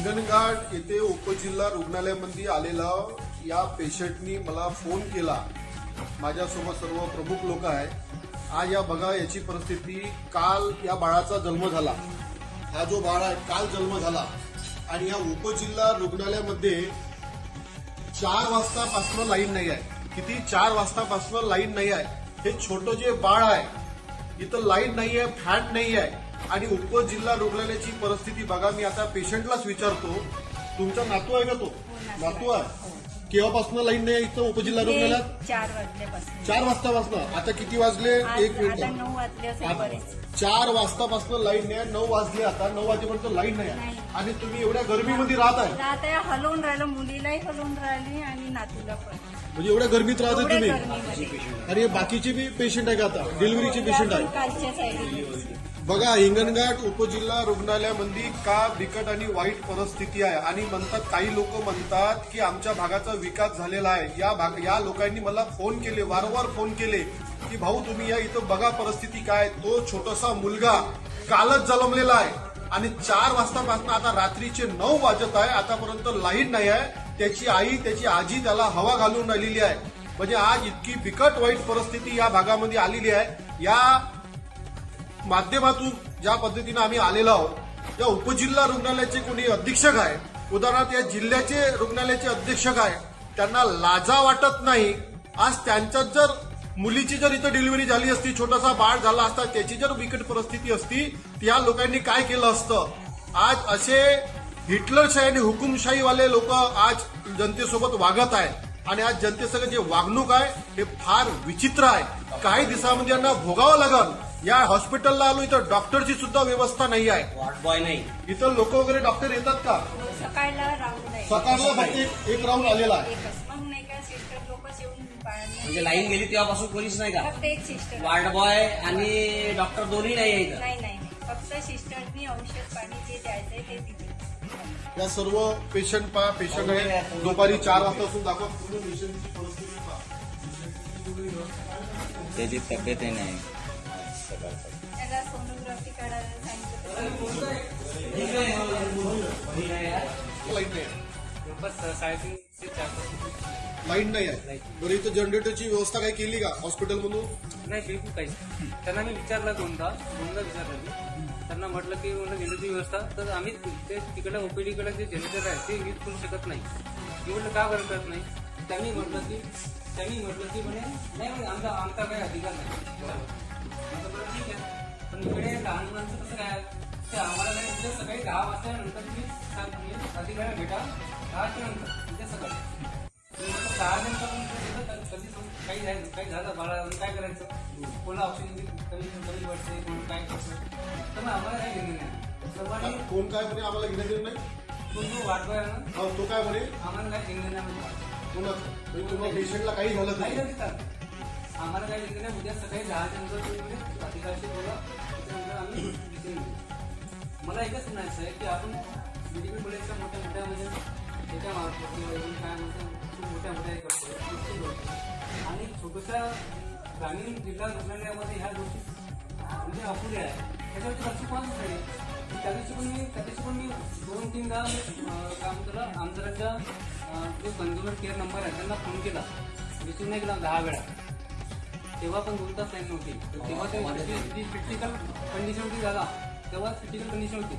हिंगणघाट येथे उपजिल्हा रुग्णालयामध्ये आलेला या पेशंटनी मला फोन केला. माझ्यासोबत सर्व प्रमुख लोक आहे आज या बघा याची परिस्थिती. काल या बाळाचा जन्म झाला. हा जो बाळ आहे काल जन्म झाला. आणि या उपजिल्हा रुग्णालयामध्ये चार वाजतापासून लाईन नाही आहे. किती? चार वाजतापासून लाईन नाही आहे. हे छोटं जे बाळ आहे इथं लाईन नाही आहे फॅन नाही आहे आणि उपजिल्हा रुग्णालयाची परिस्थिती बघा मी आता पेशंटलाच विचारतो. तुमचा नातू आहे का तो? नातू आहे. केव्हापासून लाईन नाही आहे इथं उपजिल्हा रुग्णालयात? हे चार वाजल्यापासून. चार वाजतापासून. आता किती वाजले? एक मिनिट. चार वाजतापासून लाईन नाही आहे. नऊ वाजले आता. नऊ वाजेपर्यंत लाईन नाही आहे. आणि तुम्ही एवढ्या गरमीमध्ये राहत आहे. आता हलवून राहिलं मुलीलाही हलवून राहिली आणि नातूला पण. म्हणजे एवढ्या गरमीत राहत आहे तुम्ही? आणि हे बाकीचे बी पेशंट आहे का आता? डिलिव्हरीचे पेशंट आहे बघा हिंगणघाट उपजिल्हा रुग्णालयामध्ये का बिकट आणि वाईट परिस्थिती आहे? आणि म्हणतात काही लोक म्हणतात की आमच्या भागाचा विकास झालेला आहे. या भाग या लोकांनी मला फोन केले वारंवार फोन केले की भाऊ तुम्ही या इथं बघा परिस्थिती काय तो छोटासा मुलगा कालच जन्मलेला आहे. आणि चार वाजतापासून आता रात्रीचे नऊ वाजत आहे. आतापर्यंत लाइट नाही आहे. त्याची आई त्याची आजी त्याला हवा घालून राहिलेली आहे. म्हणजे आज इतकी बिकट वाईट परिस्थिती या भागामध्ये आलेली आहे. या माध्यमातून ज्या पद्धतीनं आम्ही आलेलो आहोत या उपजिल्हा रुग्णालयाचे कोणी अधीक्षक आहे उदाहरणार्थ या जिल्ह्याचे रुग्णालयाचे अधीक्षक आहे त्यांना लाजा वाटत नाही. आज त्यांच्यात जर मुलीची जर इथं डिलिव्हरी झाली असती छोटासा बाळ झाला असता त्याची जर बिकट परिस्थिती असती त्या या लोकांनी काय केलं असतं? आज असे हिटलरशाही आणि हुकुमशाहीवाले लोक आज जनतेसोबत वागत आहेत. आणि आज जनतेसंग जे वागणूक आहे हे फार विचित्र आहे. काही दिवसामध्ये यांना भोगावं लागल. या हॉस्पिटलला आलो इथं डॉक्टरची सुद्धा व्यवस्था नाही आहे. वॉर्ड बॉय नाही. इथं लोक वगैरे डॉक्टर येतात का? सकाळला राहून नाही. सकाळला फक्त एक- एक राऊंड आलेला आहे. एकच. मग नाही का सिस्टर लोक येऊन पाळणे- म्हणजे लाईन गेली तेव्हापासून कोणीच नाही का? फक्त एक सिस्टर. वार्ड बॉय आणि डॉक्टर दोन्ही नाही आहे इथं. नाही नाही नाही. फक्त सिस्टरनी औषध पाणी जे द्यायचंय ते दिले या सर्व पेशंट पा पेशंट आहे. दुपारी चार वाजतापासून दाखवा. पूर्ण पेशंटची परिस्थिती पहा. त्याची तब्येतही नाही. त्याला सोनोग्राफी काढायला सांगितलं लाइट नाही आहे. नाही बरं इथं जनरेटरची व्यवस्था काही केली का हॉस्पिटल मधून नाही बिलकुल काहीच त्यांना मी विचारलं दोनदा दोनदा विचारलं मी. त्यांना म्हटलं की म्हणलं जनरेटरची व्यवस्था तर आम्ही ते तिकडे ओपीडीकडे जे जनरेटर आहे ते यूज करू शकत नाही. मी म्हटलं का बरं करत नाही? त्यांनी म्हटलं की त्यांनी म्हटलं की म्हणे नाही म्हणे, आमचा आमचा काही अधिकार नाही. म्हटलं, बरं ठीक आहे. पण इकडे लहान मुलांचं कसं काय ते आम्हाला काय उद्या सकाळी दहा वाजल्यानंतर तुम्ही अधिकाऱ्या भेटा. दहाच्या नंतर उद्या सकाळी. तुम्ही म्हटलं दहा नंतर येतं? कधी काही झालं काही झालं बाळा काय करायचं? कोणा ऑक्सिजन कमी कमी पडते कोण काय करतं? तर मग आम्हाला काही घेणं नाही. कोण काय म्हणे आम्हाला घेणं देणं नाही? तो जो वाटतोय ना तो काय म्हणे? आम्हाला काही घेणं नाही. म्हणजे तुम्हाला पेशंटला काही झालं नाही. देतात आम्हाला काही नाही. उद्या सकाळी दहाच्या नंतर म्हणजे अधिकाऱ्याशी बोला. त्याच्यानंतर आम्ही मला एकच म्हणायचं आहे की आपण मेडिकल कॉलेजच्या मोठ्या मोठ्या म्हणजे त्याच्या मार्फत अजून काय म्हणतो खूप मोठ्या मोठ्या हे करतो. गोष्टी आणि छोट्याशा ग्रामीण जिल्हा रुग्णालयामध्ये ह्या गोष्टी म्हणजे अपुऱ्या आहे त्याच्यावरती लक्ष कोणच नाही त्या दिवशी पण मी त्या दिवशी पण मी दोन तीनदा काम केलं आमदाराच्या जो कंझ्युमर केअर नंबर आहे त्यांना फोन केला. रिसिव्ह नाही केला दहा वेळा. तेव्हा पण दोन तास लाईन नव्हती तर तेव्हा ते क्रिटिकल कंडिशन होती दादा तेव्हा क्रिटिकल कंडिशन होती.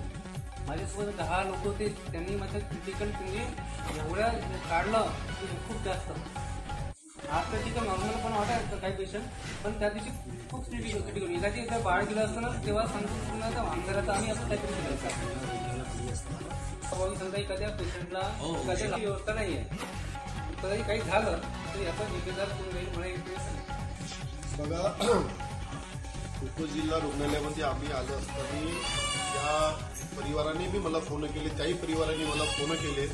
माझ्यासोबत दहा लोक होते त्यांनी माझं क्रिटिकल म्हणजे एवढ्या काढलं की खूप जास्त. आज तर तिथं नॉर्मल पण वाटायचं काही पेशंट पण त्या दिवशी खूप क्रिटिकल क्रिटिकल एखादी बाळ गेलं असतं ना तेव्हा सांगतो पुन्हा आमदाराचा आम्ही असं काहीतरी केलं असतं समजा एखाद्या पेशंटला एखाद्या व्यवस्था नाही आहे कधी काही झालं तर याचा जिम्मेदार कोण राहील मला. बघा उपजिल्हा रुग्णालयामध्ये आम्ही आलो असताना या परिवाराने बी मला फोन केले त्याही परिवाराने मला फोन केले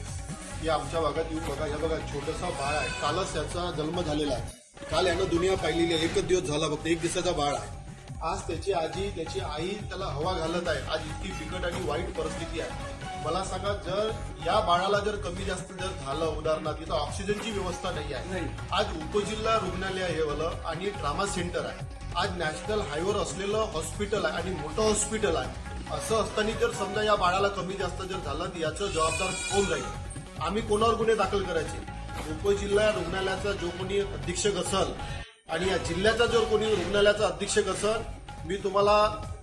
की आमच्या भागात येऊन बघा. या बघा छोटासा बाळ आहे. कालच त्याचा जन्म झालेला आहे. काल यानं दुनिया पाहिलेली आहे. एकच दिवस झाला फक्त एक दिवसाचा बाळ आहे. आज त्याची आजी त्याची आई त्याला हवा घालत आहे. आज इतकी बिकट आणि वाईट परिस्थिती आहे. मला सांगा जर या बाळाला जर कमी जास्त जर झालं उदाहरणार्थ इथं ऑक्सिजनची व्यवस्था नाही आहे. नाही. आज उपजिल्हा रुग्णालय हे वालं आणि ट्रामा सेंटर आहे. आज नॅशनल हायवेवर असलेलं हॉस्पिटल आहे आणि मोठं हॉस्पिटल आहे. असं असताना जर समजा या बाळाला कमी जास्त जर झालं तर याचं जबाबदार कोण राहील? आम्ही कोणावर गुन्हे दाखल करायचे? उपजिल्हा रुग्णालयाचा जो कोणी अधीक्षक असल आणि या जिल्ह्याचा जर कोणी रुग्णालयाचा अधीक्षक असेल मी तुम्हाला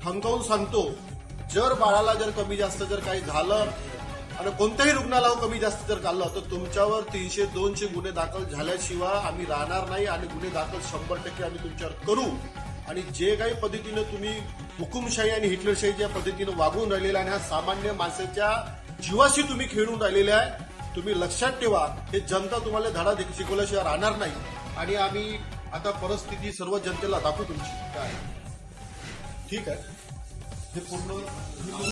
ठणकावून सांगतो जर बाळाला जर कमी जास्त जर काही झालं आणि कोणत्याही रुग्णालयावर कमी जास्त जर झालं तर तुमच्यावर तीनशे दोनशे गुन्हे दाखल झाल्याशिवाय आम्ही राहणार नाही आणि गुन्हे दाखल शंभर टक्के आम्ही तुमच्यावर करू. आणि जे काही पद्धतीनं तुम्ही हुकुमशाही आणि हिटलरशाही ज्या पद्धतीनं वागून राहिलेला आणि ह्या सामान्य माणसाच्या जीवाशी तुम्ही खेळून राहिलेले आहे तुम्ही लक्षात ठेवा हे जनता तुम्हाला धडा शिकवल्याशिवाय राहणार नाही. आणि आम्ही आता परिस्थिती सर्व जनतेला दाखवू तुमची काय ठीक आहे? हे पूर्ण